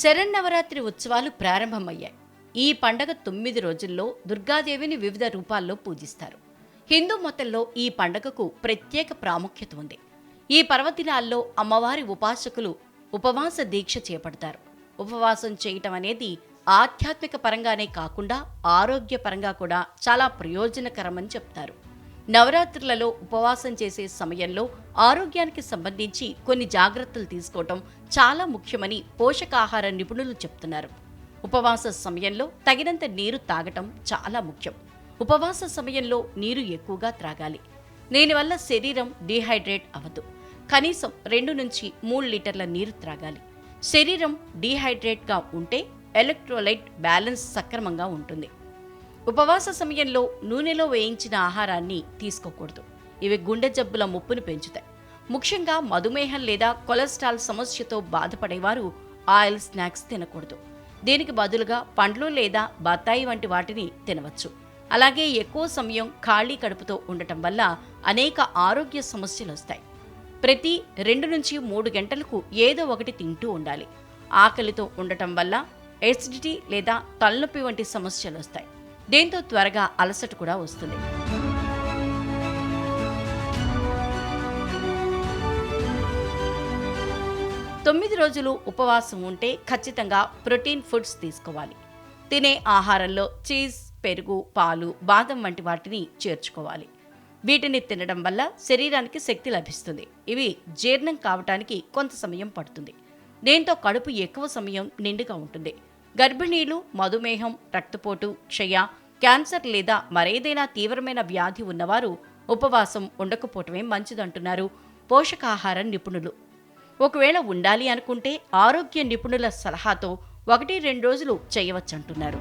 శరన్నవరాత్రి ఉత్సవాలు ప్రారంభమయ్యాయి. ఈ పండగ తొమ్మిది రోజుల్లో దుర్గాదేవిని వివిధ రూపాల్లో పూజిస్తారు. హిందూ మతంలో ఈ పండగకు ప్రత్యేక ప్రాముఖ్యత ఉంది. ఈ పర్వదినాల్లో అమ్మవారి ఉపాసకులు ఉపవాస దీక్ష చేపడతారు. ఉపవాసం చేయటం అనేది ఆధ్యాత్మిక పరంగానే కాకుండా ఆరోగ్యపరంగా కూడా చాలా ప్రయోజనకరమని చెప్తారు. నవరాత్రులలో ఉపవాసం చేసే సమయంలో ఆరోగ్యానికి సంబంధించి కొన్ని జాగ్రత్తలు తీసుకోవటం చాలా ముఖ్యమని పోషకాహార నిపుణులు చెప్తున్నారు. ఉపవాస సమయంలో తగినంత నీరు తాగటం చాలా ముఖ్యం. ఉపవాస సమయంలో నీరు ఎక్కువగా త్రాగాలి. దీనివల్ల శరీరం డీహైడ్రేట్ అవ్వదు. కనీసం రెండు నుంచి మూడు లీటర్ల నీరు త్రాగాలి. శరీరం డీహైడ్రేట్గా ఉంటే ఎలక్ట్రోలైట్ బ్యాలెన్స్ సక్రమంగా ఉంటుంది. ఉపవాస సమయంలో నూనెలో వేయించిన ఆహారాన్ని తీసుకోకూడదు. ఇవి గుండె జబ్బుల ముప్పును పెంచుతాయి. ముఖ్యంగా మధుమేహం లేదా కొలెస్ట్రాల్ సమస్యతో బాధపడేవారు ఆయిల్ స్నాక్స్ తినకూడదు. దీనికి బదులుగా పండ్లు లేదా బత్తాయి వంటి వాటిని తినవచ్చు. అలాగే ఎక్కువ సమయం ఖాళీ కడుపుతో ఉండటం వల్ల అనేక ఆరోగ్య సమస్యలు వస్తాయి. ప్రతి రెండు నుంచి మూడు గంటలకు ఏదో ఒకటి తింటూ ఉండాలి. ఆకలితో ఉండటం వల్ల ఎసిడిటీ లేదా తలనొప్పి వంటి సమస్యలు వస్తాయి. దీంతో త్వరగా అలసట కూడా వస్తుంది. తొమ్మిది రోజులు ఉపవాసం ఉంటే ఖచ్చితంగా ప్రోటీన్ ఫుడ్స్ తీసుకోవాలి. తినే ఆహారంలో చీజ్ పెరుగు పాలు బాదం వంటి వాటిని చేర్చుకోవాలి. వీటిని తినడం వల్ల శరీరానికి శక్తి లభిస్తుంది. ఇవి జీర్ణం కావటానికి కొంత సమయం పడుతుంది. దీంతో కడుపు ఎక్కువ సమయం నిండుగా ఉంటుంది. గర్భిణీలు మధుమేహం రక్తపోటు క్షయ క్యాన్సర్ లేదా మరేదైనా తీవ్రమైన వ్యాధి ఉన్నవారు ఉపవాసం ఉండకపోవటమే మంచిదంటున్నారు పోషకాహార నిపుణులు. ఒకవేళ ఉండాలి అనుకుంటే ఆరోగ్య నిపుణుల సలహాతో ఒకటి రెండు రోజులు చేయవచ్చంటున్నారు.